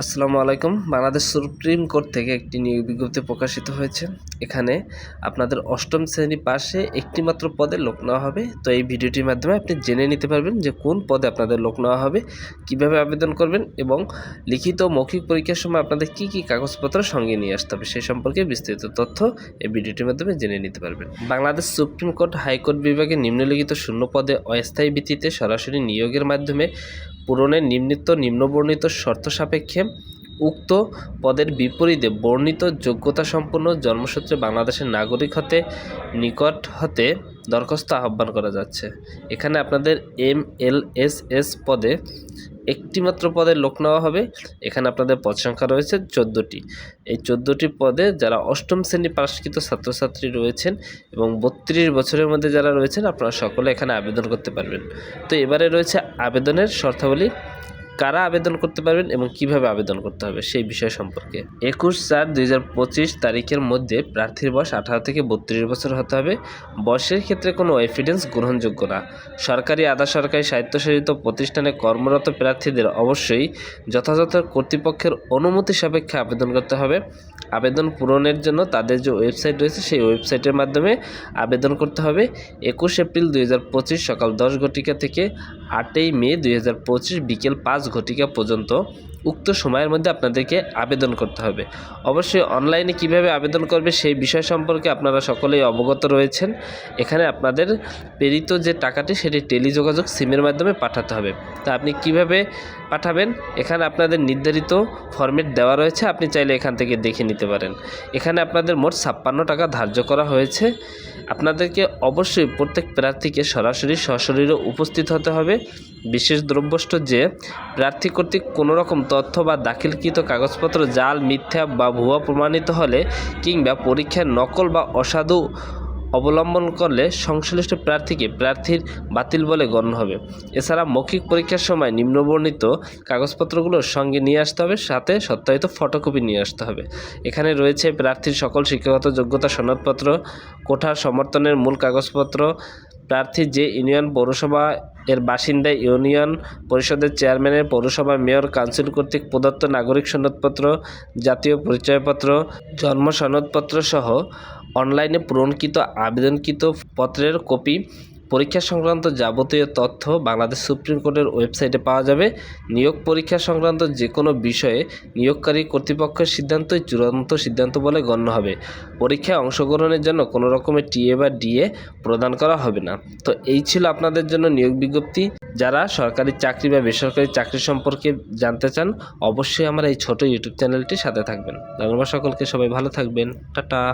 আসসালামু আলাইকুম। Bangladesh supreme court থেকে একটি নিয়োগ বিজ্ঞপ্তি প্রকাশিত হয়েছে। এখানে আপনাদের অষ্টম শ্রেণি পাশে একটি মাত্র পদে লোক নেওয়া হবে। তো এই ভিডিওটির মাধ্যমে আপনি জেনে নিতে পারবেন যে কোন পদে আপনাদের লোক নেওয়া হবে, কীভাবে আবেদন করবেন এবং লিখিত মৌখিক পরীক্ষার সময় আপনাদের কি কি কাগজপত্র সঙ্গে নিয়ে আসতে হবে সেই সম্পর্কে বিস্তারিত তথ্য এই ভিডিওটির মাধ্যমে জেনে নিতে পারবেন। বাংলাদেশ সুপ্রিম কোর্ট হাইকোর্ট বিভাগে নিম্নলিখিত শূন্য পদে অস্থায়ী ভিত্তিতে সরাসরি নিয়োগের মাধ্যমে পূরণের নিম্নিত নিম্নবর্ণিত শর্ত সাপেক্ষে উক্ত পদের বিপরীতে বর্ণিত যোগ্যতা সম্পন্ন জন্মসূত্রে বাংলাদেশের নাগরিক হতে নিকট হতে দরখাস্ত আহ্বান করা যাচ্ছে। এখানে আপনাদের এম এল এস এস পদে একটিমাত্র পদে লোক নেওয়া হবে। এখানে আপনাদের পদ সংখ্যা রয়েছে চোদ্দোটি। এই চোদ্দোটি পদে যারা অষ্টম শ্রেণি পাশকৃত ছাত্রছাত্রী রয়েছেন এবং বত্রিশ বছরের মধ্যে যারা রয়েছেন, আপনারা সকলে এখানে আবেদন করতে পারবেন। তো এবারে রয়েছে আবেদনের শর্তাবলী। কারা আবেদন করতে পারবেন এবং কীভাবে আবেদন করতে হবে সেই বিষয় সম্পর্কে। একুশ চার দুই তারিখের মধ্যে প্রার্থীর বয়স আঠারো থেকে বত্রিশ বছর হতে হবে। বয়সের ক্ষেত্রে কোনো এভিডেন্স গ্রহণযোগ্য না। সরকারি আধা সরকারি স্বায়ত্তশাসিত প্রতিষ্ঠানে কর্মরত প্রার্থীদের অবশ্যই যথাযথ কর্তৃপক্ষের অনুমতি সাপেক্ষে আবেদন করতে হবে। আবেদন পূরণের জন্য তাদের যে ওয়েবসাইট রয়েছে সেই ওয়েবসাইটের মাধ্যমে আবেদন করতে হবে। একুশ এপ্রিল দুই হাজার পঁচিশ সকাল দশ ঘটিকা থেকে আটই মে দুই হাজার পঁচিশ বিকেল পাঁচ ঘটিকা পর্যন্ত উক্ত সময়ের মধ্যে আপনাদেরকে আবেদন করতে হবে। অবশ্যই অনলাইনে কীভাবে আবেদন করবে সেই বিষয় সম্পর্কে আপনারা সকলেই অবগত রয়েছেন। এখানে আপনাদের প্রেরিত যে টাকাটি সেটি টেলিযোগাযোগ সিমের মাধ্যমে পাঠাতে হবে। তা আপনি কীভাবে পাঠাবেন? এখানে আপনাদের নির্ধারিত ফরম্যাট দেওয়া রয়েছে, আপনি চাইলে এখান থেকে দেখে নিতে পারেন। এখানে আপনাদের মোট ছাপ্পান্ন টাকা ধার্য করা হয়েছে। আপনাদেরকে অবশ্যই প্রত্যেক প্রার্থীকে সরাসরি সশরীরে উপস্থিত হতে হবে। বিশেষ দ্রব্যষ্ট যে প্রার্থী কর্তৃক কোনো রকম তথ্য বা দাখিলকৃত কাগজপত্র, জাল, মিথ্যা বা ভুয়া প্রমাণিত হলে কিংবা পরীক্ষার নকল বা অসাধু অবলম্বন করলে সংশ্লিষ্ট প্রার্থীকে প্রার্থীর বাতিল বলে গণ্য হবে। এছাড়া মৌখিক পরীক্ষার সময় নিম্নবর্ণিত কাগজপত্রগুলো সঙ্গে নিয়ে আসতে হবে, সাথে সত্যায়িত ফটোকপি নিয়ে আসতে হবে। এখানে রয়েছে প্রার্থীর সকল শিক্ষাগত যোগ্যতা, সনদপত্র, কোঠার সমর্থনের মূল কাগজপত্র, প্রার্থী যে ইউনিয়ন পৌরসভা এর বাসিন্দা ইউনিয়ন পরিষদের চেয়ারম্যানের পৌরসভা মেয়র, কাউন্সিল কর্তৃক প্রদত্ত নাগরিক সনদপত্র, জাতীয় পরিচয়পত্র, জন্ম সনদপত্র সহ অনলাইনে পূরণকৃত আবেদনকৃত পত্রের কপি পরীক্ষা সংক্রান্ত যাবতীয় তথ্য বাংলাদেশ সুপ্রিম কোর্টের ওয়েবসাইটে পাওয়া যাবে। নিয়োগ পরীক্ষা সংক্রান্ত যে কোনো বিষয়ে নিয়োগকারী কর্তৃপক্ষের সিদ্ধান্তই চূড়ান্ত সিদ্ধান্ত বলে গণ্য হবে। পরীক্ষায় অংশগ্রহণের জন্য কোনো রকমের টিএ বা ডিএ প্রদান করা হবে না। তো এই ছিল আপনাদের জন্য নিয়োগ বিজ্ঞপ্তি। যারা সরকারি চাকরি বা বেসরকারি চাকরি সম্পর্কে জানতে চান, অবশ্যই আমার এই ছোট ইউটিউব চ্যানেলটির সাথে থাকবেন। ধন্যবাদ সকলকে, সবাই ভালো থাকবেন। টাটা।